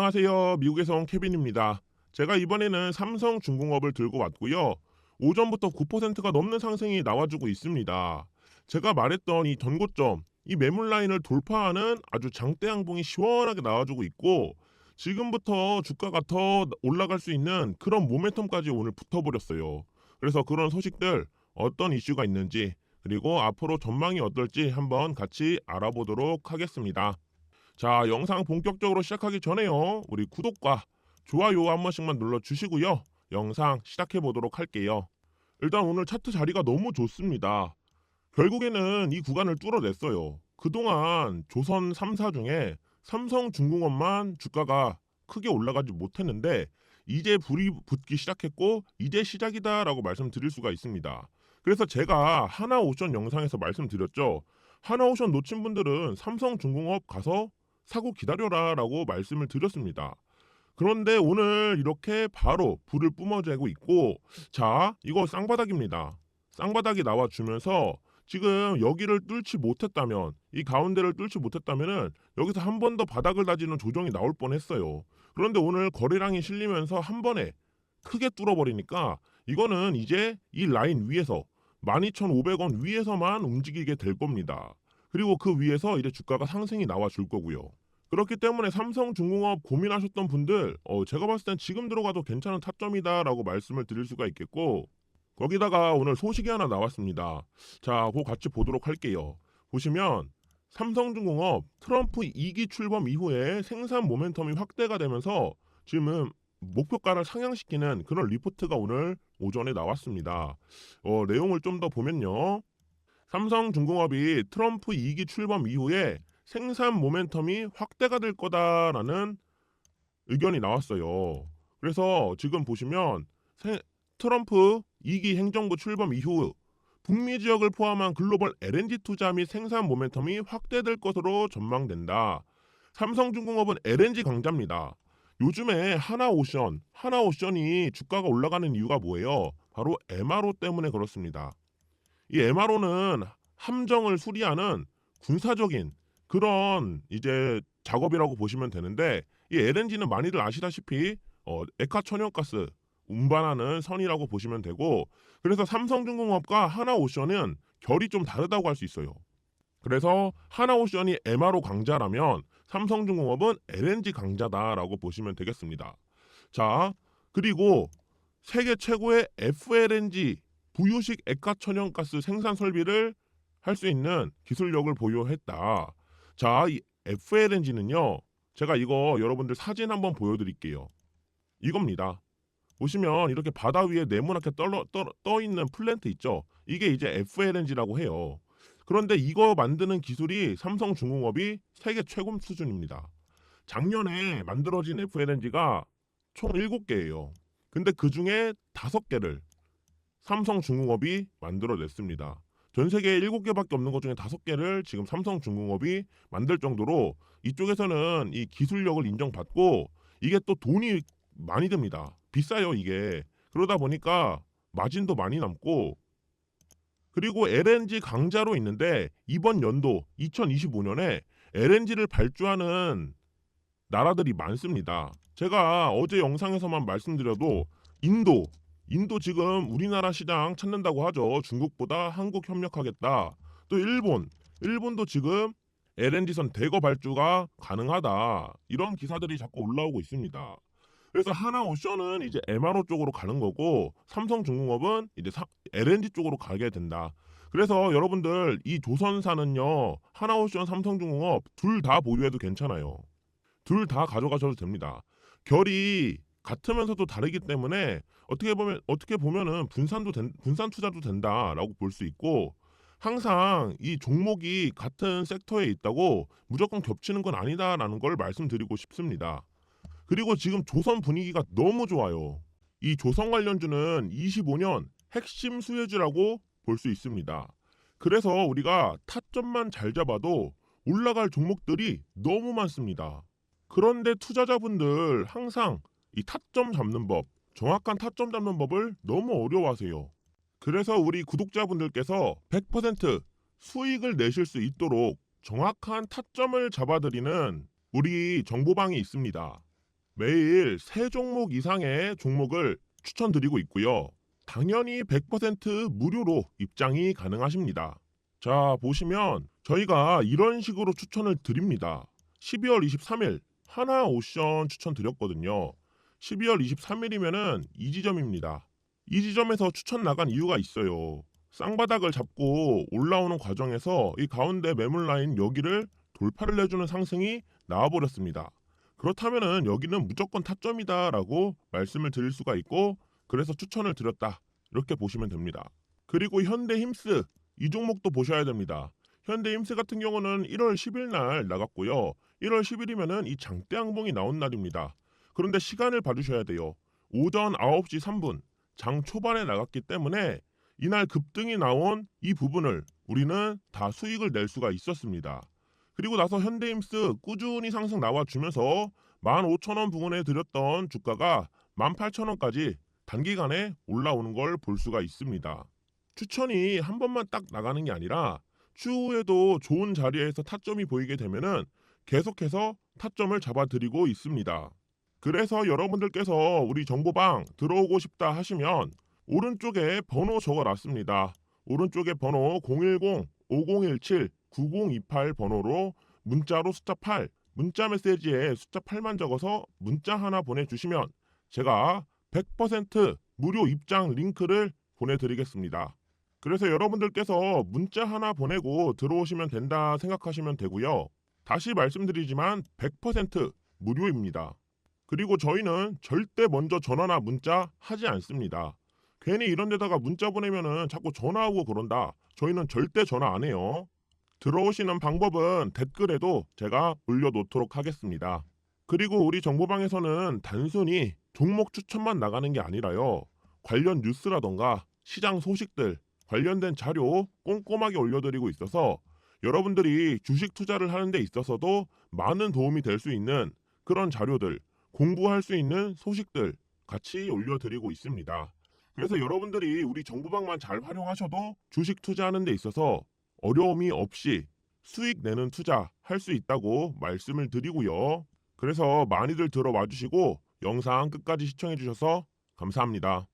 안녕하세요. 미국에서 온 케빈입니다. 제가 이번에는 삼성 중공업을 들고 왔고요. 오전부터 9%가 넘는 상승이 나와주고 있습니다. 제가 말했던 이 전고점, 이 매물 라인을 돌파하는 아주 장대 양봉이 시원하게 나와주고 있고 지금부터 주가가 더 올라갈 수 있는 그런 모멘텀까지 오늘 붙어버렸어요. 그래서 그런 소식들 어떤 이슈가 있는지 그리고 앞으로 전망이 어떨지 한번 같이 알아보도록 하겠습니다. 자, 영상 본격적으로 시작하기 전에요. 우리 구독과 좋아요 한 번씩만 눌러주시고요. 영상 시작해 보도록 할게요. 일단 오늘 차트 자리가 너무 좋습니다. 결국에는 이 구간을 뚫어냈어요. 그동안 조선 3사 중에 삼성중공업만 주가가 크게 올라가지 못했는데 이제 불이 붙기 시작했고 이제 시작이다라고 말씀드릴 수가 있습니다. 그래서 제가 하나오션 영상에서 말씀드렸죠. 하나오션 놓친 분들은 삼성중공업 가서 사고 기다려라 라고 말씀을 드렸습니다. 그런데 오늘 이렇게 바로 불을 뿜어대고 있고 자 이거 쌍바닥입니다. 쌍바닥이 나와주면서 지금 여기를 뚫지 못했다면 이 가운데를 뚫지 못했다면은 여기서 한 번 더 바닥을 다지는 조정이 나올 뻔했어요. 그런데 오늘 거래량이 실리면서 한 번에 크게 뚫어버리니까 이거는 이제 이 라인 위에서 12,500원 위에서만 움직이게 될 겁니다. 그리고 그 위에서 이제 주가가 상승이 나와 줄 거고요. 그렇기 때문에 삼성중공업 고민하셨던 분들 어, 제가 봤을 땐 지금 들어가도 괜찮은 타점이다라고 말씀을 드릴 수가 있겠고 거기다가 오늘 소식이 하나 나왔습니다. 자, 그거 같이 보도록 할게요. 보시면 삼성중공업 트럼프 2기 출범 이후에 생산 모멘텀이 확대가 되면서 지금은 목표가를 상향시키는 그런 리포트가 오늘 오전에 나왔습니다. 어, 내용을 좀 더 보면요. 삼성중공업이 트럼프 2기 출범 이후에 생산 모멘텀이 확대가 될 거다라는 의견이 나왔어요. 그래서 지금 보시면 세- 트럼프 2기 행정부 출범 이후 북미 지역을 포함한 글로벌 LNG 투자 및 생산 모멘텀이 확대될 것으로 전망된다. 삼성중공업은 LNG 강자입니다. 요즘에 하나오션, 하나오션이 주가가 올라가는 이유가 뭐예요? 바로 MRO 때문에 그렇습니다. 이 MRO는 함정을 수리하는 군사적인 그런 이제 작업이라고 보시면 되는데 이 LNG는 많이들 아시다시피 어, 액화 천연가스 운반하는 선이라고 보시면 되고 그래서 삼성중공업과 하나오션은 결이 좀 다르다고 할 수 있어요. 그래서 하나오션이 MRO 강자라면 삼성중공업은 LNG 강자다라고 보시면 되겠습니다. 자, 그리고 세계 최고의 FLNG 부유식 액화 천연가스 생산 설비를 할 수 있는 기술력을 보유했다. 자, 이 FLNG는요. 제가 이거 여러분들 사진 한번 보여드릴게요. 이겁니다. 보시면 이렇게 바다 위에 네모나게 떠, 떠, 떠 있는 플랜트 있죠. 이게 이제 FLNG라고 해요. 그런데 이거 만드는 기술이 삼성중공업이 세계 최고 수준입니다. 작년에 만들어진 FLNG가 총 7개예요. 근데 그 중에 5개를 삼성중공업이 만들어냈습니다. 전 세계에 7개밖에 없는 것 중에 5개를 지금 삼성중공업이 만들 정도로 이쪽에서는 이 기술력을 인정받고 이게 또 돈이 많이 듭니다. 비싸요, 이게. 그러다 보니까 마진도 많이 남고 그리고 LNG 강자로 있는데 이번 연도 2025년에 LNG를 발주하는 나라들이 많습니다. 제가 어제 영상에서만 말씀드려도 인도, 인도 지금 우리나라 시장 찾는다고 하죠. 중국보다 한국 협력하겠다. 또 일본, 일본도 지금 LNG선 대거 발주가 가능하다. 이런 기사들이 자꾸 올라오고 있습니다. 그래서 하나오션은 이제 MRO 쪽으로 가는 거고 삼성중공업은 이제 사- LNG 쪽으로 가게 된다. 그래서 여러분들 이 조선사는요 하나오션, 삼성중공업 둘 다 보유해도 괜찮아요. 둘 다 가져가셔도 됩니다. 결이 같으면서도 다르기 때문에 어떻게 보면 어떻게 보면은 분산도 된, 분산 투자도 된다라고 볼 수 있고 항상 이 종목이 같은 섹터에 있다고 무조건 겹치는 건 아니다라는 걸 말씀드리고 싶습니다. 그리고 지금 조선 분위기가 너무 좋아요. 이 조선 관련주는 25년 핵심 수혜주라고 볼 수 있습니다. 그래서 우리가 타점만 잘 잡아도 올라갈 종목들이 너무 많습니다. 그런데 투자자분들 항상 이 타점 잡는 법, 정확한 타점 잡는 법을 너무 어려워하세요. 그래서 우리 구독자분들께서 100% 수익을 내실 수 있도록 정확한 타점을 잡아드리는 우리 정보방이 있습니다. 매일 세 종목 이상의 종목을 추천드리고 있고요. 당연히 100% 무료로 입장이 가능하십니다. 자, 보시면 저희가 이런 식으로 추천을 드립니다. 12월 23일 하나 오션 추천드렸거든요. 12월 23일이면은 이 지점입니다. 이 지점에서 추천 나간 이유가 있어요. 쌍바닥을 잡고 올라오는 과정에서 이 가운데 매물 라인 여기를 돌파를 해주는 상승이 나와버렸습니다. 그렇다면은 여기는 무조건 타점이다라고 말씀을 드릴 수가 있고 그래서 추천을 드렸다 이렇게 보시면 됩니다. 그리고 현대힘스 이 종목도 보셔야 됩니다. 현대힘스 같은 경우는 1월 10일 날 나갔고요. 1월 10일이면은 이 장대 항봉이 나온 날입니다. 그런데 시간을 봐주셔야 돼요. 오전 9시 3분 장 초반에 나갔기 때문에 이날 급등이 나온 이 부분을 우리는 다 수익을 낼 수가 있었습니다. 그리고 나서 현대임스 꾸준히 상승 나와주면서 15,000원 부근에 드렸던 주가가 18,000원까지 단기간에 올라오는 걸 볼 수가 있습니다. 추천이 한 번만 딱 나가는 게 아니라 추후에도 좋은 자리에서 타점이 보이게 되면은 계속해서 타점을 잡아드리고 있습니다. 그래서 여러분들께서 우리 정보방 들어오고 싶다 하시면 오른쪽에 번호 적어놨습니다. 오른쪽에 번호 010-5017-9028 번호로 문자로 숫자 8, 문자 메시지에 숫자 8만 적어서 문자 하나 보내주시면 제가 100% 무료 입장 링크를 보내드리겠습니다. 그래서 여러분들께서 문자 하나 보내고 들어오시면 된다 생각하시면 되고요. 다시 말씀드리지만 100% 무료입니다. 그리고 저희는 절대 먼저 전화나 문자 하지 않습니다. 괜히 이런 데다가 문자 보내면은 자꾸 전화하고 그런다. 저희는 절대 전화 안 해요. 들어오시는 방법은 댓글에도 제가 올려놓도록 하겠습니다. 그리고 우리 정보방에서는 단순히 종목 추천만 나가는 게 아니라요. 관련 뉴스라던가 시장 소식들, 관련된 자료 꼼꼼하게 올려드리고 있어서 여러분들이 주식 투자를 하는 데 있어서도 많은 도움이 될 수 있는 그런 자료들, 공부할 수 있는 소식들 같이 올려드리고 있습니다. 그래서 여러분들이 우리 정보방만 잘 활용하셔도 주식 투자하는 데 있어서 어려움이 없이 수익 내는 투자 할 수 있다고 말씀을 드리고요. 그래서 많이들 들어와 주시고 영상 끝까지 시청해 주셔서 감사합니다.